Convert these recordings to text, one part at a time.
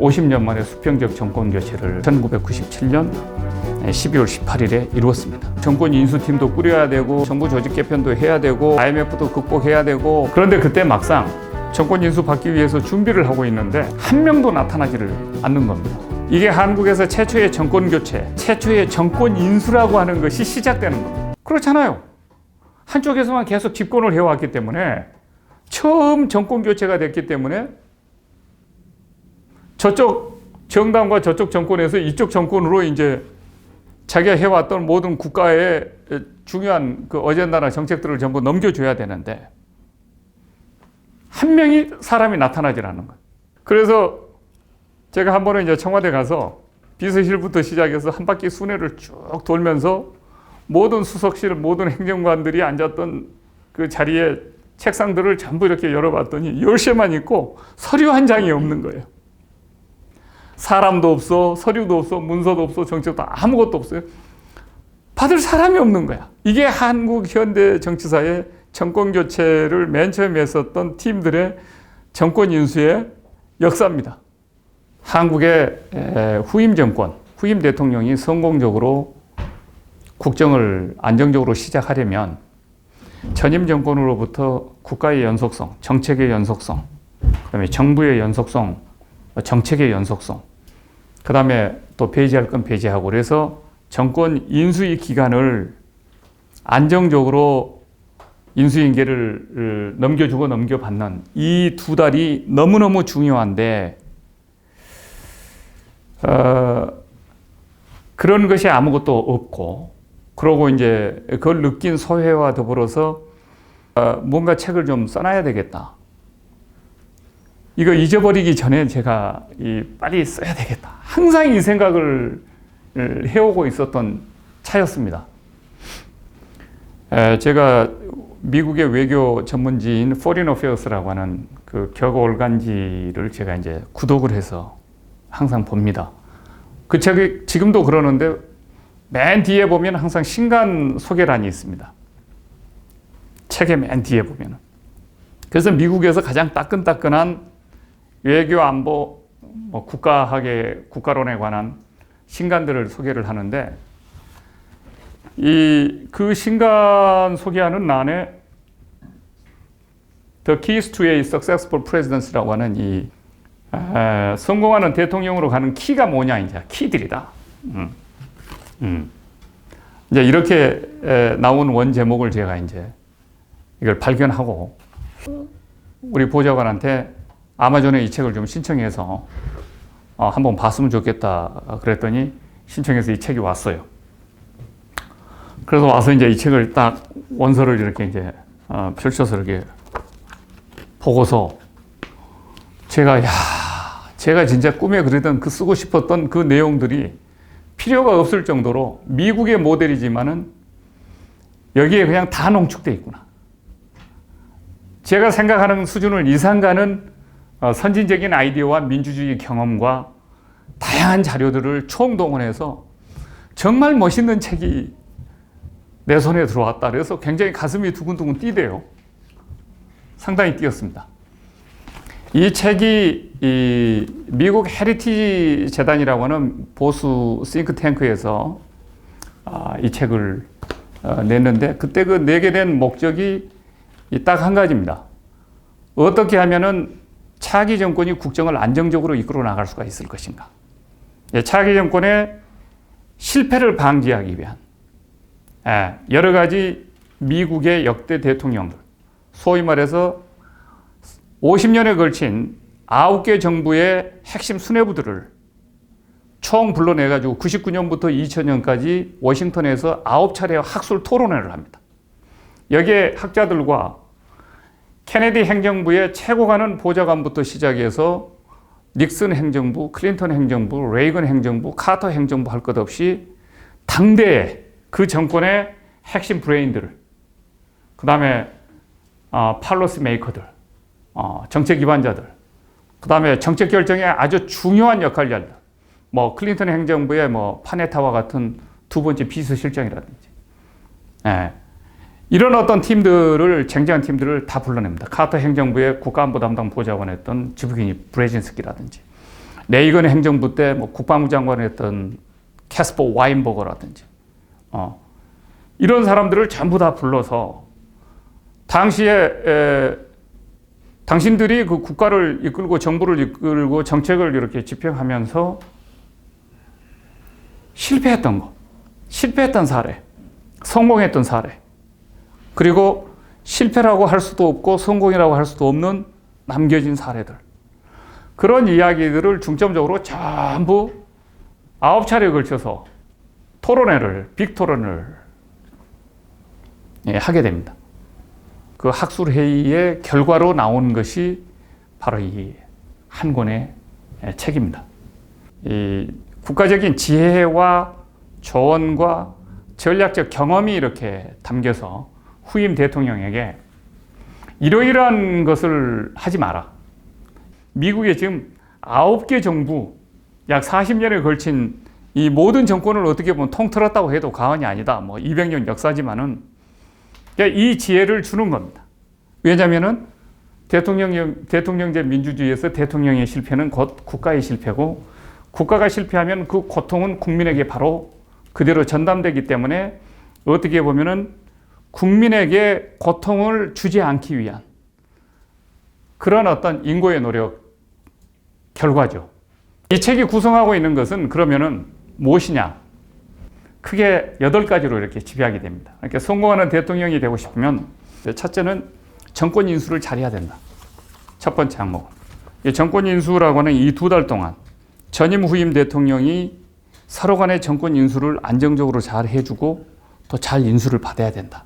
50년 만에 수평적 정권 교체를 1997년 12월 18일에 이루었습니다. 정권 인수팀도 꾸려야 되고 정부 조직 개편도 해야 되고 IMF도 극복해야 되고 그런데 그때 막상 정권 인수 받기 위해서 준비를 하고 있는데 한 명도 나타나지를 않는 겁니다. 이게 한국에서 최초의 정권 교체, 최초의 정권 인수라고 하는 것이 시작되는 겁니다. 그렇잖아요. 한쪽에서만 계속 집권을 해왔기 때문에 처음 정권 교체가 됐기 때문에 저쪽 정당과 저쪽 정권에서 이쪽 정권으로 이제 자기가 해왔던 모든 국가의 중요한 그 어젠다나 정책들을 전부 넘겨줘야 되는데 한 명이 사람이 나타나질 않는 거예요. 그래서 제가 한 번은 이제 청와대 가서 비서실부터 시작해서 한 바퀴 순회를 쭉 돌면서 모든 수석실, 모든 행정관들이 앉았던 그 자리에 책상들을 전부 이렇게 열어봤더니 열쇠만 있고 서류 한 장이 없는 거예요. 사람도 없어, 서류도 없어, 문서도 없어, 정책도 아무것도 없어요. 받을 사람이 없는 거야. 이게 한국 현대 정치사의 정권 교체를 맨 처음에 했었던 팀들의 정권 인수의 역사입니다. 한국의 후임 정권, 후임 대통령이 성공적으로 국정을 안정적으로 시작하려면 전임 정권으로부터 국가의 연속성, 정책의 연속성, 그다음에 정부의 연속성, 정책의 연속성, 그 다음에 또 배제할 건 배제하고 그래서 정권 인수위 기간을 안정적으로 인수인계를 넘겨주고 넘겨받는 이 두 달이 너무너무 중요한데 어, 그런 것이 아무것도 없고 그러고 이제 그걸 느낀 소회와 더불어서 어, 뭔가 책을 좀 써놔야 되겠다. 이거 잊어버리기 전에 제가 이 빨리 써야 되겠다. 항상 이 생각을 해오고 있었던 차였습니다. 에, 제가 미국의 외교 전문지인 Foreign Affairs라고 하는 그 격올간지를 제가 이제 구독을 해서 항상 봅니다. 그 책이 지금도 그러는데 맨 뒤에 보면 항상 신간 소개란이 있습니다. 책의 맨 뒤에 보면. 그래서 미국에서 가장 따끈따끈한 외교 안보 뭐 국가학의 국가론에 관한 신간들을 소개를 하는데 이 그 신간 소개하는 난에 The Keys to a Successful Presidency라고 하는 이 에, 성공하는 대통령으로 가는 키가 뭐냐 이제 키들이다. 음. 음. 이제 이렇게 에, 나온 원 제목을 제가 이제 이걸 발견하고 우리 보좌관한테 아마존에 이 책을 좀 신청해서 어, 한번 봤으면 좋겠다 그랬더니 신청해서 이 책이 왔어요. 그래서 와서 이제 이 책을 딱 원서를 이렇게 이제 어, 펼쳐서 이렇게 보고서 제가 야 제가 진짜 꿈에 그리던 그 쓰고 싶었던 그 내용들이 필요가 없을 정도로 미국의 모델이지만은 여기에 그냥 다 농축돼 있구나. 제가 생각하는 수준을 이상 가는 어, 선진적인 아이디어와 민주주의 경험과 다양한 자료들을 총동원해서 정말 멋있는 책이 내 손에 들어왔다. 그래서 굉장히 가슴이 두근두근 뛰대요. 상당히 뛰었습니다. 이 책이 이 미국 헤리티지 재단이라고 하는 보수 싱크탱크에서 아, 이 책을 어, 냈는데 그때 그 내게 된 목적이 딱 한 가지입니다. 어떻게 하면은 차기 정권이 국정을 안정적으로 이끌어 나갈 수가 있을 것인가? 예, 차기 정권의 실패를 방지하기 위한 예, 여러 가지 미국의 역대 대통령들, 소위 말해서 50년에 걸친 9개 정부의 핵심 수뇌부들을 총 불러내가지고 99년부터 2000년까지 워싱턴에서 9차례 학술 토론회를 합니다. 여기에 학자들과 케네디 행정부의 최고가는 보좌관부터 시작해서 닉슨 행정부, 클린턴 행정부, 레이건 행정부, 카터 행정부 할 것 없이 당대의 그 정권의 핵심 브레인들을 그 다음에 어, 팔로스 메이커들, 어, 정책 기반자들, 그 다음에 정책 결정에 아주 중요한 역할자들, 뭐 클린턴 행정부의 뭐 파네타와 같은 두 번째 비서실장이라든지, 예. 이런 어떤 팀들을 쟁쟁한 팀들을 다 불러냅니다. 카터 행정부의 국가안보 담당 보좌관했던 지브기니 브레진스키라든지 레이건 행정부 때 뭐 국방부 장관을 했던 캐스퍼 와인버거라든지 어, 이런 사람들을 전부 다 불러서 당시에 에, 당신들이 그 국가를 이끌고 정부를 이끌고 정책을 이렇게 집행하면서 실패했던 거, 실패했던 사례, 성공했던 사례, 그리고 실패라고 할 수도 없고 성공이라고 할 수도 없는 남겨진 사례들. 그런 이야기들을 중점적으로 전부 아홉 차례에 걸쳐서 토론회를, 빅토론을 예, 하게 됩니다. 그 학술회의의 결과로 나온 것이 바로 이 한 권의 책입니다. 이 국가적인 지혜와 조언과 전략적 경험이 이렇게 담겨서 후임 대통령에게 이러이러한 것을 하지 마라. 미국의 지금 아홉 개 정부 약 40년에 걸친 이 모든 정권을 어떻게 보면 통틀었다고 해도 과언이 아니다. 뭐 200년 역사지만은 그러니까 이 지혜를 주는 겁니다. 왜냐하면은 대통령 대통령제 민주주의에서 대통령의 실패는 곧 국가의 실패고 국가가 실패하면 그 고통은 국민에게 바로 그대로 전담되기 때문에 어떻게 보면은 국민에게 고통을 주지 않기 위한 그런 어떤 인고의 노력 결과죠. 이 책이 구성하고 있는 것은 그러면은 무엇이냐? 크게 여덟 가지로 이렇게 지배하게 됩니다. 그러니까 성공하는 대통령이 되고 싶으면 첫째는 정권 인수를 잘해야 된다. 첫 번째 항목은. 이 정권 인수라고 하는 이 두 달 동안 전임 후임 대통령이 서로 간의 정권 인수를 안정적으로 잘 해주고 또 잘 인수를 받아야 된다.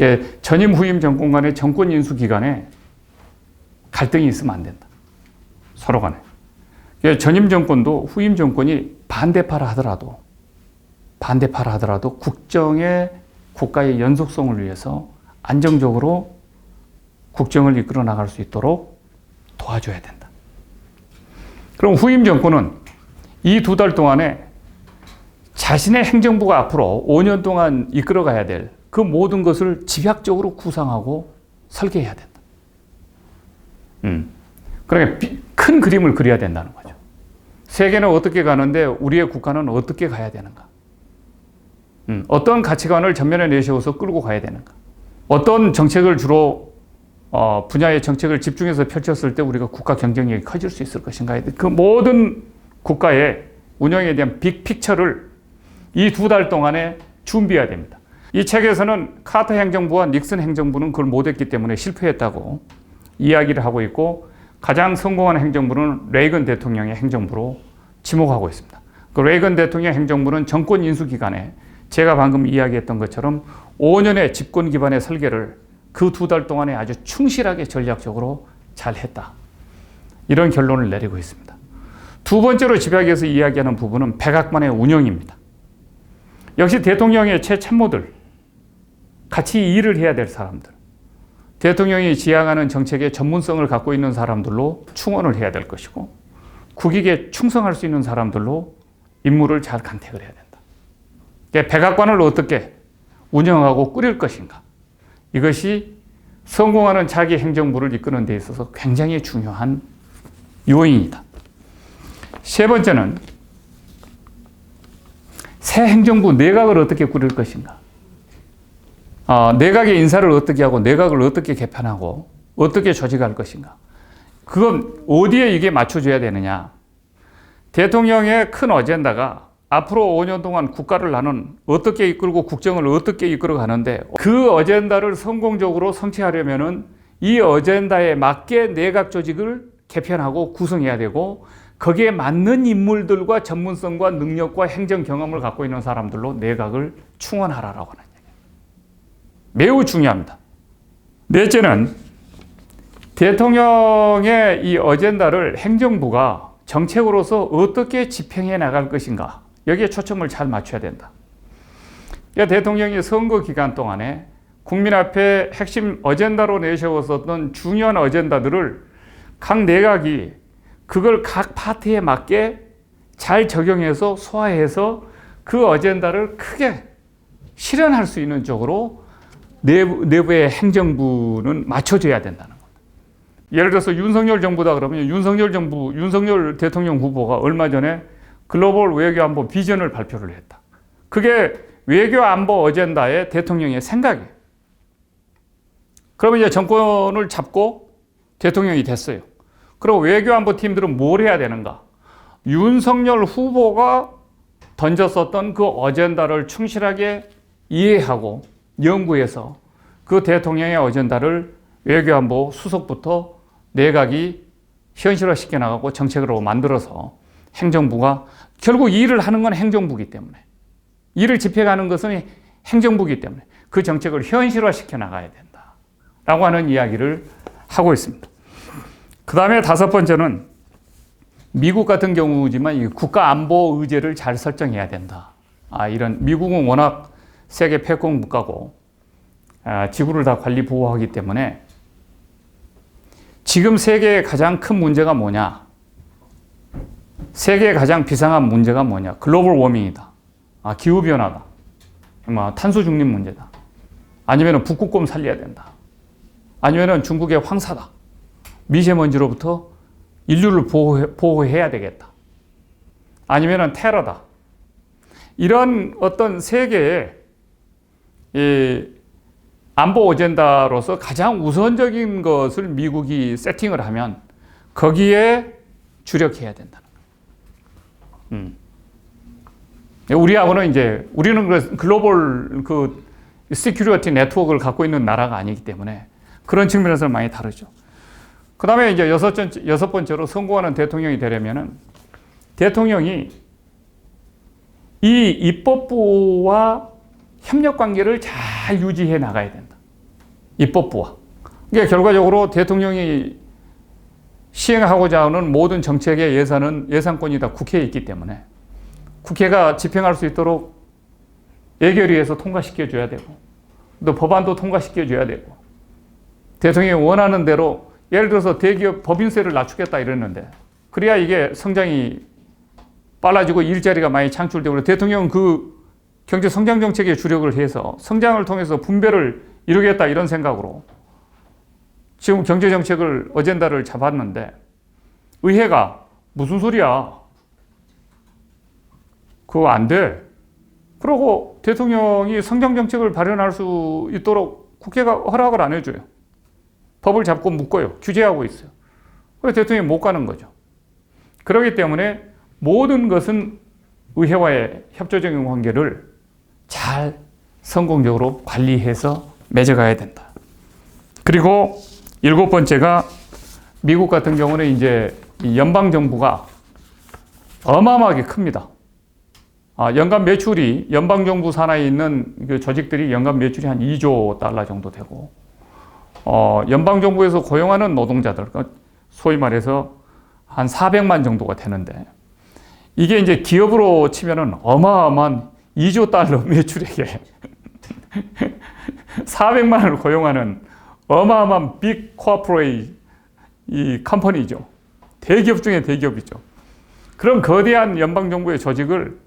예, 전임 후임 정권 간의 정권 인수 기간에 갈등이 있으면 안 된다. 서로 간에. 예, 전임 정권도 후임 정권이 반대파라 하더라도 반대파라 하더라도 국정의 국가의 연속성을 위해서 안정적으로 국정을 이끌어 나갈 수 있도록 도와줘야 된다. 그럼 후임 정권은 이 두 달 동안에 자신의 행정부가 앞으로 5년 동안 이끌어 가야 될 그 모든 것을 집약적으로 구상하고 설계해야 된다. 음. 그러니까 큰 그림을 그려야 된다는 거죠. 세계는 어떻게 가는데 우리의 국가는 어떻게 가야 되는가? 음. 어떤 가치관을 전면에 내세워서 끌고 가야 되는가? 어떤 정책을 주로 어, 분야의 정책을 집중해서 펼쳤을 때 우리가 국가 경쟁력이 커질 수 있을 것인가? 그 모든 국가의 운영에 대한 빅픽처를 이 두 달 동안에 준비해야 됩니다. 이 책에서는 카터 행정부와 닉슨 행정부는 그걸 못했기 때문에 실패했다고 이야기를 하고 있고 가장 성공한 행정부는 레이건 대통령의 행정부로 지목하고 있습니다. 그 레이건 대통령 행정부는 정권 인수 기간에 제가 방금 이야기했던 것처럼 5년의 집권 기반의 설계를 그 두 달 동안에 아주 충실하게 전략적으로 잘 했다. 이런 결론을 내리고 있습니다. 두 번째로 집약해서 이야기하는 부분은 백악관의 운영입니다. 역시 대통령의 최참모들, 같이 일을 해야 될 사람들, 대통령이 지향하는 정책의 전문성을 갖고 있는 사람들로 충원을 해야 될 것이고, 국익에 충성할 수 있는 사람들로 임무를 잘 간택을 해야 된다. 백악관을 어떻게 운영하고 꾸릴 것인가. 이것이 성공하는 자기 행정부를 이끄는 데 있어서 굉장히 중요한 요인이다. 세 번째는 새 행정부 내각을 어떻게 꾸릴 것인가. 어, 내각의 인사를 어떻게 하고 내각을 어떻게 개편하고 어떻게 조직할 것인가. 그건 어디에 이게 맞춰줘야 되느냐. 대통령의 큰 어젠다가 앞으로 5년 동안 국가를 나는 어떻게 이끌고 국정을 어떻게 이끌어 가는데 그 어젠다를 성공적으로 성취하려면은 이 어젠다에 맞게 내각 조직을 개편하고 구성해야 되고 거기에 맞는 인물들과 전문성과 능력과 행정 경험을 갖고 있는 사람들로 내각을 충원하라라고 하는. 매우 중요합니다. 넷째는 대통령의 이 어젠다를 행정부가 정책으로서 어떻게 집행해 나갈 것인가 여기에 초점을 잘 맞춰야 된다. 그러니까 대통령이 선거 기간 동안에 국민 앞에 핵심 어젠다로 내세웠었던 중요한 어젠다들을 각 내각이 그걸 각 파트에 맞게 잘 적용해서 소화해서 그 어젠다를 크게 실현할 수 있는 쪽으로 내부, 내부의 행정부는 맞춰줘야 된다는 겁니다. 예를 들어서 윤석열 정부다 그러면 윤석열 정부, 윤석열 대통령 후보가 얼마 전에 글로벌 외교 안보 비전을 발표를 했다. 그게 외교 안보 어젠다의 대통령의 생각이에요. 그러면 이제 정권을 잡고 대통령이 됐어요. 그리고 외교 안보 팀들은 뭘 해야 되는가? 윤석열 후보가 던졌었던 그 어젠다를 충실하게 이해하고 연구해서 그 대통령의 어젠다를 외교안보 수석부터 내각이 현실화시켜 나가고 정책으로 만들어서 행정부가 결국 이 일을 하는 건 행정부기 때문에 이를 집행하는 것은 행정부기 때문에 그 정책을 현실화시켜 나가야 된다. 라고 하는 이야기를 하고 있습니다. 그 다음에 다섯 번째는 미국 같은 경우지만 국가 안보 의제를 잘 설정해야 된다. 아, 이런 미국은 워낙 세계 패권 국가고 아, 지구를 다 관리 보호하기 때문에 지금 세계의 가장 큰 문제가 뭐냐? 세계의 가장 비상한 문제가 뭐냐? 글로벌 워밍이다. 아, 기후 변화다. 뭐 탄소 중립 문제다. 아니면 북극곰 살려야 된다. 아니면 중국의 황사다. 미세먼지로부터 인류를 보호해, 보호해야 되겠다. 아니면 테러다. 이런 어떤 세계의 이 안보 어젠다로서 가장 우선적인 것을 미국이 세팅을 하면 거기에 주력해야 된다는. 음. 우리하고는 이제 우리는 글로벌 그 시큐리티 네트워크를 갖고 있는 나라가 아니기 때문에 그런 측면에서 많이 다르죠. 그 다음에 이제 여섯, 번째, 여섯 번째로 성공하는 대통령이 되려면은 대통령이 이 입법부와 협력 관계를 잘 유지해 나가야 된다. 입법부와. 그러니까 결과적으로 대통령이 시행하고자 하는 모든 정책의 예산은 예산권이 다 국회에 있기 때문에 국회가 집행할 수 있도록 예결위에서 통과시켜 줘야 되고 또 법안도 통과시켜 줘야 되고 대통령이 원하는 대로 예를 들어서 대기업 법인세를 낮추겠다 이랬는데 그래야 이게 성장이 빨라지고 일자리가 많이 창출되고 대통령은 그 경제 성장 정책에 주력을 해서 성장을 통해서 분배를 이루겠다 이런 생각으로 지금 경제 정책을 어젠다를 잡았는데 의회가 무슨 소리야? 그거 안 돼. 그러고 대통령이 성장 정책을 발현할 수 있도록 국회가 허락을 안 해줘요. 법을 잡고 묶어요. 규제하고 있어요. 그래서 대통령이 못 가는 거죠. 그렇기 때문에 모든 것은 의회와의 협조적인 관계를 잘 성공적으로 관리해서 맺어가야 된다. 그리고 일곱 번째가 미국 같은 경우는 이제 연방 정부가 어마어마하게 큽니다. 아, 연간 매출이 연방 정부 산하에 있는 그 조직들이 연간 매출이 한 2조 달러 정도 되고 어, 연방 정부에서 고용하는 노동자들 그러니까 소위 말해서 한 400만 정도가 되는데 이게 이제 기업으로 치면은 어마어마한 2조 달러 매출액에 400만을 고용하는 어마어마한 빅 코어포레이 이 컴퍼니죠. 대기업 중에 대기업이죠. 그런 거대한 연방 정부의 조직을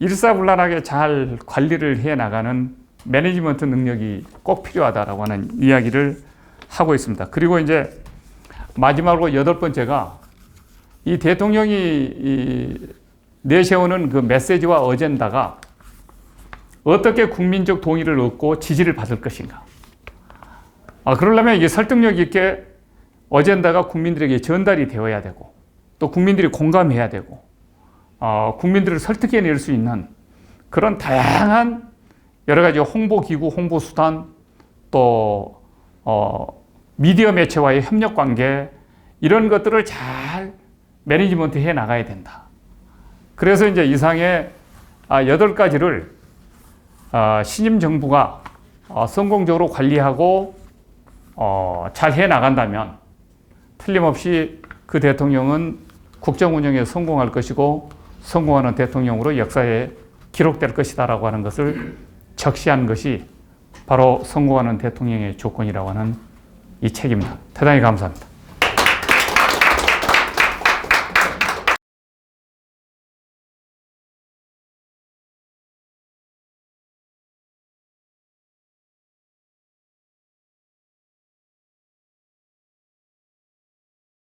일사불란하게 잘 관리를 해 나가는 매니지먼트 능력이 꼭 필요하다라고 하는 이야기를 하고 있습니다. 그리고 이제 마지막으로 여덟 번째가 이 대통령이 이 내세우는 그 메시지와 어젠다가 어떻게 국민적 동의를 얻고 지지를 받을 것인가. 아, 그러려면 이게 설득력 있게 어젠다가 국민들에게 전달이 되어야 되고 또 국민들이 공감해야 되고 어, 국민들을 설득해낼 수 있는 그런 다양한 여러 가지 홍보 기구, 홍보 수단 또 어, 미디어 매체와의 협력 관계 이런 것들을 잘 매니지먼트 해 나가야 된다. 그래서 이제 이상의 아, 여덟 가지를 어, 신임 정부가 어, 성공적으로 관리하고 잘 해 나간다면 틀림없이 그 대통령은 국정 운영에 성공할 것이고 성공하는 대통령으로 역사에 기록될 것이다라고 하는 것을 적시한 것이 바로 성공하는 대통령의 조건이라고 하는 이 책입니다. 대단히 감사합니다.